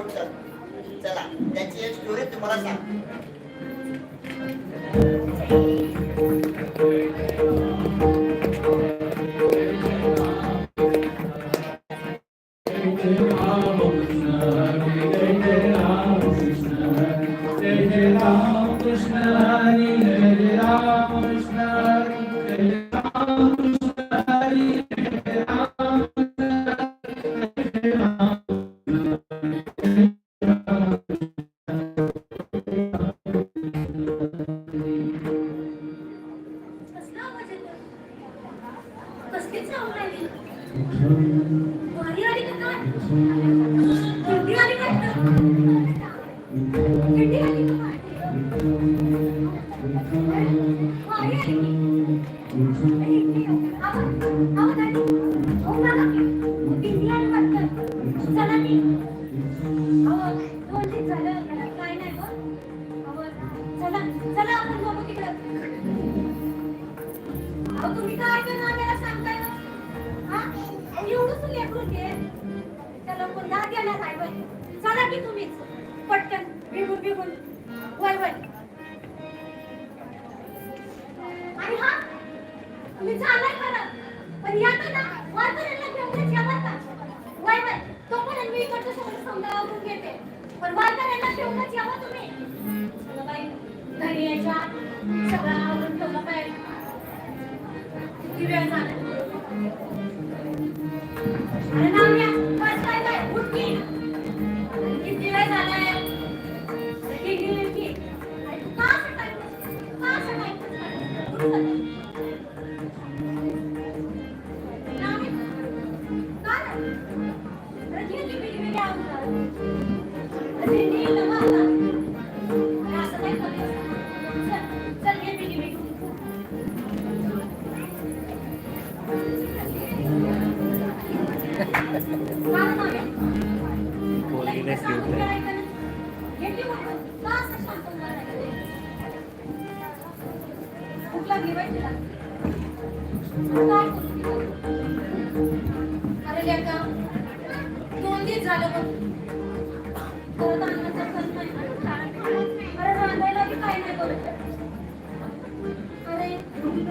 होतं चला त्याची एक स्टोरी तुम्हाला सांग. कृष्ण हरी हरे राम Thank you. म्हणा की तुम्हीच. पटकन बिगून बिगून. वळवळ आणि हा तुम्ही झालाय बरं पण यात ना वारकऱ्यांना घेऊनच या बरं का. वळवळ तोपर्यंत मी इकडचं सगळं समजावून घेते पण वारकऱ्यांना घेऊनच यावं तुम्ही. चला बाई घरी यायच्या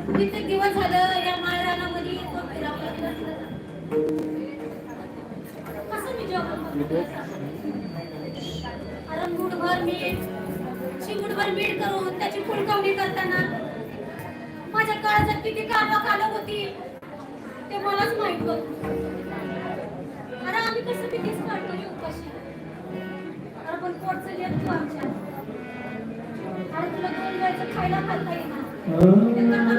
किती दिवस झालं या माळरानामध्ये? मुठभर मीठ. चिमुटभर मीठ करून त्याची फुलकवणी करताना माझ्या काळात किती कामा कालं होती ते मलाच माहीत होत. अरे आम्ही कसं कितीच काढतो उपाशी. अरे पण पोटचं लेत आमच्या. अरे तुला दोन खायला खाल्ता येणार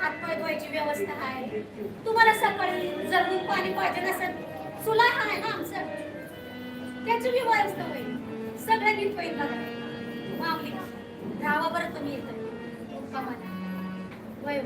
हातपाय धुवायची व्यवस्था आहे. तुम्हाला सकाळी जर पाणी पाहिजे असेल चुला आहे ना आमचं. त्याची बी व्यवस्था होईल. सगळं नीट होईल बघा मावली बरं तुम्ही येत आम्हाला. वय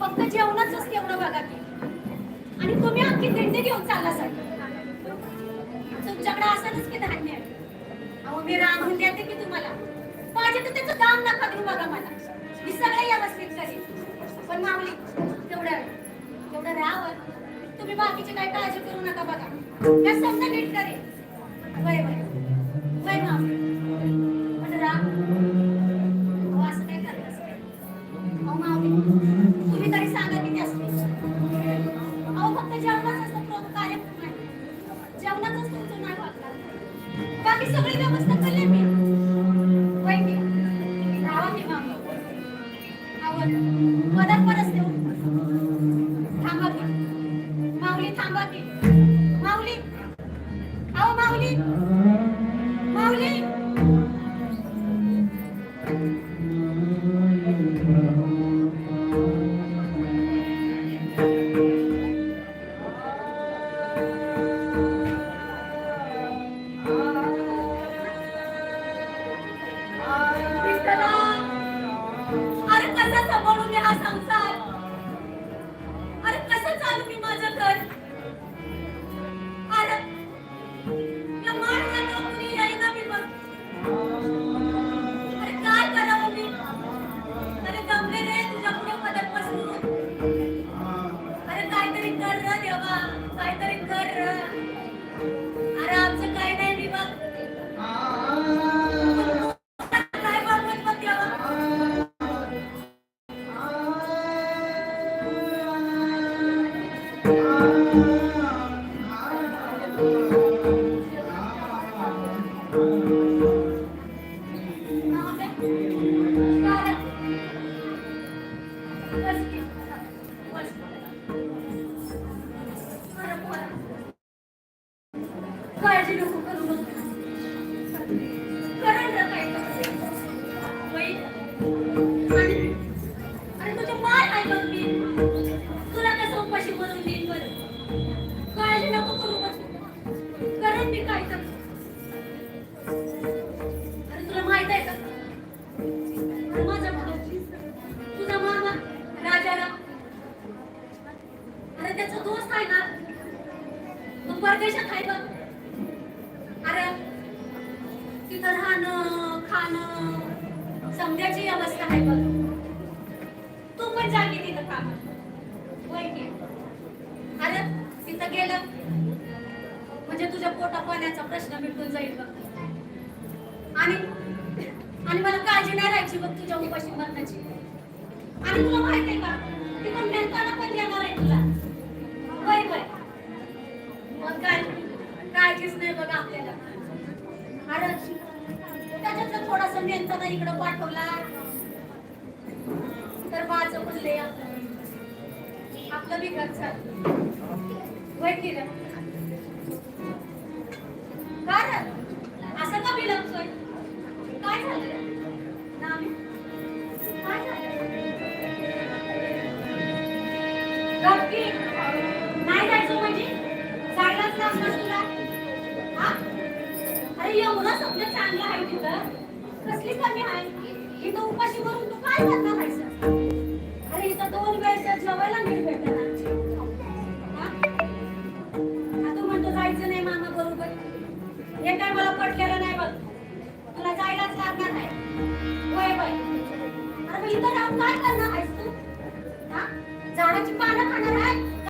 फक्त जेवणाचंच तेवढं बघा की. आणि तुम्ही अख्खी दिंडी घेऊन चालला सर. तुमच्याकडे असणच की धान्य. अहो मी रांधून देते की तुम्हाला. पाहिजे तर त्याचं दाम नका देऊ बघा मला. मी सगळं व्यवस्थित करेन. पण मामली तेवढं तेवढं राहावं. तुम्ही बाकीची काही काळजी करू नका बघा. त्या समजा नीट करेन. वय वय. वय मामली बाकी सगळी व्यवस्था त्याचा दोस्त आहे ना मग परदेशात आहे बघ. अरे तिथं राहणं खाणं समजायची अवस्था आहे बघ. तू पण जा की तिथं काम अरे तिथं गेलं म्हणजे तुझ्या पोटा पाण्याचा प्रश्न मिटून जाईल बघ. आणि आणि मला काळजी नाही राहायची बघ तुझ्या उपाशी मरणाची आणि तुला माहिती आहे का? ती पण मेहनताना पण देणार आहे तुला. मग काय? काळजीच नाही बघा आपल्याला. त्याच्यात जर नेमचा ना इकडं पाठवला. तर माझं पण आपलं. आपलं बी घर चालतं. होय एवढं सगळं चांगलं आहे तिथं. कसली कमी आहे? इथं उपाशी करून तू काय करणार आहेस